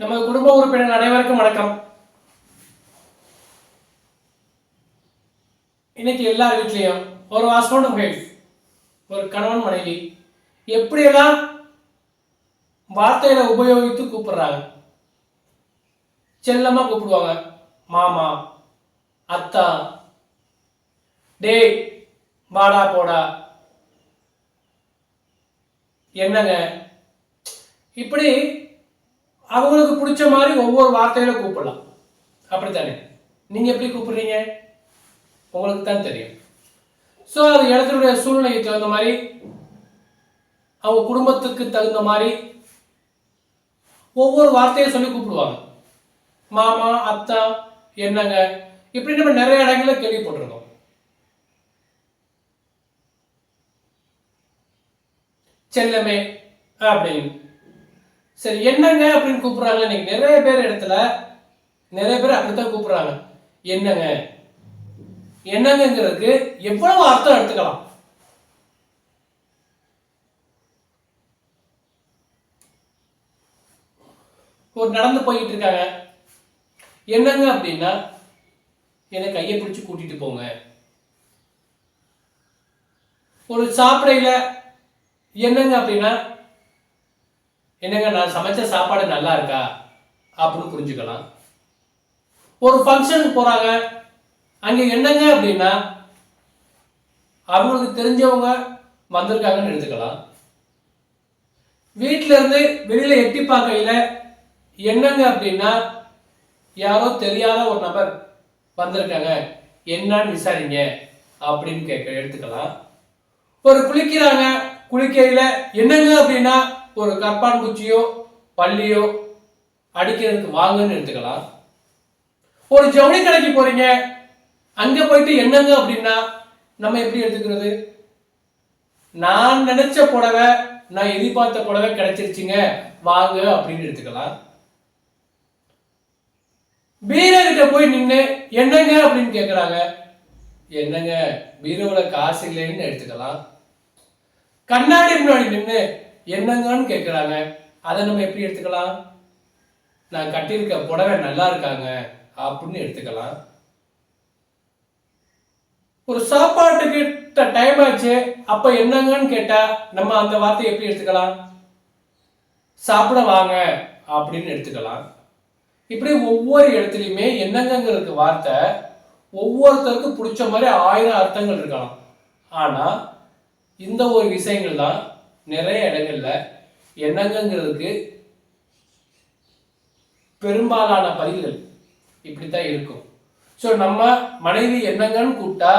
நமது குடும்ப உறுப்பினர் அனைவருக்கும் வணக்கம். இன்னைக்கு எல்லார் வீட்லேயும் ஒரு ஹஸ்பண்ட் ஒய்ஃப் ஒரு கணவன் மனைவி எப்படியெல்லாம் வார்த்தைகளை உபயோகித்து கூப்பிடுறாங்க? செல்லமா கூப்பிடுவாங்க. மாமா அத்தா டே வாடா போடா. என்னங்க? இப்படி அவங்களுக்கு பிடிச்ச மாதிரி ஒவ்வொரு வார்த்தையில கூப்பிடலாம். அப்படித்தானே? நீங்க எப்படி கூப்பிடுறீங்க? உங்களுக்கு தான் தெரியும். ஸோ அது இடத்தினுடைய சூழ்நிலைக்கு தகுந்த மாதிரி அவங்க குடும்பத்துக்கு தகுந்த மாதிரி ஒவ்வொரு வார்த்தையை சொல்லி கூப்பிடுவாங்க. மாமா அத்தா என்னங்க? இப்படி நம்ம நிறைய இடங்களில் கேள்விப்பட்டிருக்கோம். செல்லமே அப்படின்னு. சரி என்னங்க அப்படின்னு கூப்பிடுறாங்க. இன்னைக்கு நிறைய பேர் இடத்துல நிறைய பேர் அப்படித்தான் கூப்பிடுறாங்க. என்னங்க? என்னங்கிறதுக்கு எவ்வளவு அர்த்தம் எடுத்துக்கலாம். ஒரு நடந்து போயிட்டு இருக்காங்க. என்னங்க அப்படின்னா என்னை கையை பிடிச்சி கூட்டிட்டு போங்க. ஒரு சாப்பிடையில என்னங்க அப்படின்னா என்னங்க நான் சமைச்ச சாப்பாடு நல்லா இருக்கா? அப்படின்னு புரிஞ்சுக்கலாம். ஒரு ஃபங்க்ஷனுக்கு போகிறாங்க அங்கே என்னங்க அப்படின்னா அவங்களுக்கு தெரிஞ்சவங்க வந்திருக்காங்கன்னு எடுத்துக்கலாம். வீட்ல இருந்து வெளியில எட்டி பார்க்கையில என்னங்க அப்படின்னா யாரோ தெரியாத ஒரு நபர் வந்திருக்காங்க. என்னன்னு விசாரிங்க அப்படின்னு கேட்க எடுத்துக்கலாம். ஒரு குளிக்கிறாங்க. குளிக்கையில என்னங்க அப்படின்னா ஒரு கற்பான் குச்சியோ பள்ளியோ அடிக்கிறதுக்கு வாங்கன்னு எடுத்துக்கலாம். ஒரு ஜவுளி கடைக்கு போறீங்க. அங்க போயிட்டு என்னங்க அப்படின்னா நம்ம எப்படி எடுத்துக்கிறது? நான் நினைச்ச புடவை நான் எதிர்பார்த்த புடவை கிடைச்சிருச்சுங்க. வாங்க அப்படின்னு எடுத்துக்கலாம். பீரோ கிட்ட போய் நின்று என்னங்க? அப்படின்னு கேட்குறாங்க என்னங்க? பீரோவில் காசு இல்லைன்னு எடுத்துக்கலாம். கண்ணாடி முன்னாடி நின்று என்னங்கன்னு கேட்குறாங்க. அதை நம்ம எப்படி எடுத்துக்கலாம்? நான் கட்டியிருக்க புடவை நல்லா இருக்காங்க அப்படின்னு எடுத்துக்கலாம். ஒரு சாப்பாட்டுக்கு டைம் ஆச்சு. அப்ப என்னங்கன்னு கேட்டா நம்ம அந்த வார்த்தையை எப்படி எடுத்துக்கலாம்? சாப்பிட வாங்க அப்படின்னு எடுத்துக்கலாம். இப்படி ஒவ்வொரு இடத்துலையுமே என்னங்கிறதுக்கு வார்த்தை ஒவ்வொருத்தருக்கும் பிடிச்ச மாதிரி ஆயிரம் அர்த்தங்கள் இருக்கலாம். ஆனா இந்த ஒரு விஷயங்கள் தான் நிறைய இடங்கள்ல என்னங்கங்கிறதுக்கு பெரும்பாலான பதில்கள் இப்படித்தான் இருக்கும். ஸோ நம்ம மனைவி என்னங்கன்னு கூப்பிட்டா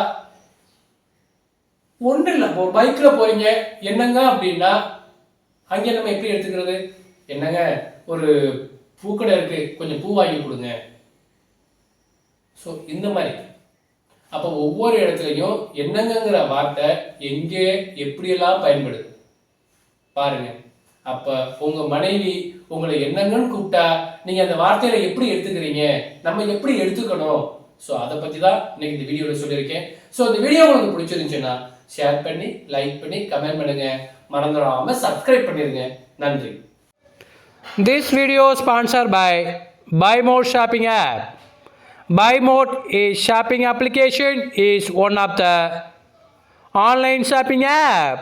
ஒன்றும் இல்லை. இப்போ பைக்கில் போறீங்க என்னங்க அப்படின்னா அங்கே நம்ம எப்படி எடுத்துக்கிறது? என்னங்க ஒரு பூக்கடை இருக்கு கொஞ்சம் பூ வாங்கி கொடுங்க. ஸோ இந்த மாதிரி. அப்போ ஒவ்வொரு இடத்துலையும் என்னங்கங்கிற வார்த்தை எங்கே எப்படியெல்லாம் பயன்படுது? பாருங்க. அப்ப உங்க மனைவி உங்களை என்னங்கன்னு கூப்பிட்டா நீங்க அந்த வார்த்தையில எப்படி எடுத்துக்கிறீங்க? நம்ம எப்படி எடுத்துக்கணும்? ஸோ அதை பத்தி தான் இன்னைக்கு இந்த வீடியோல சொல்லியிருக்கேன். ஸோ இந்த வீடியோ உங்களுக்கு பிடிச்சிருந்துச்சுன்னா ஷேர் பண்ணி லைக் பண்ணி கமெண்ட் பண்ணுங்க. மறந்துடாம சப்ஸ்கிரைப் பண்ணிருங்க. நன்றி. This video sponsor by by mod shopping app by mod is shopping application is one of the online shopping app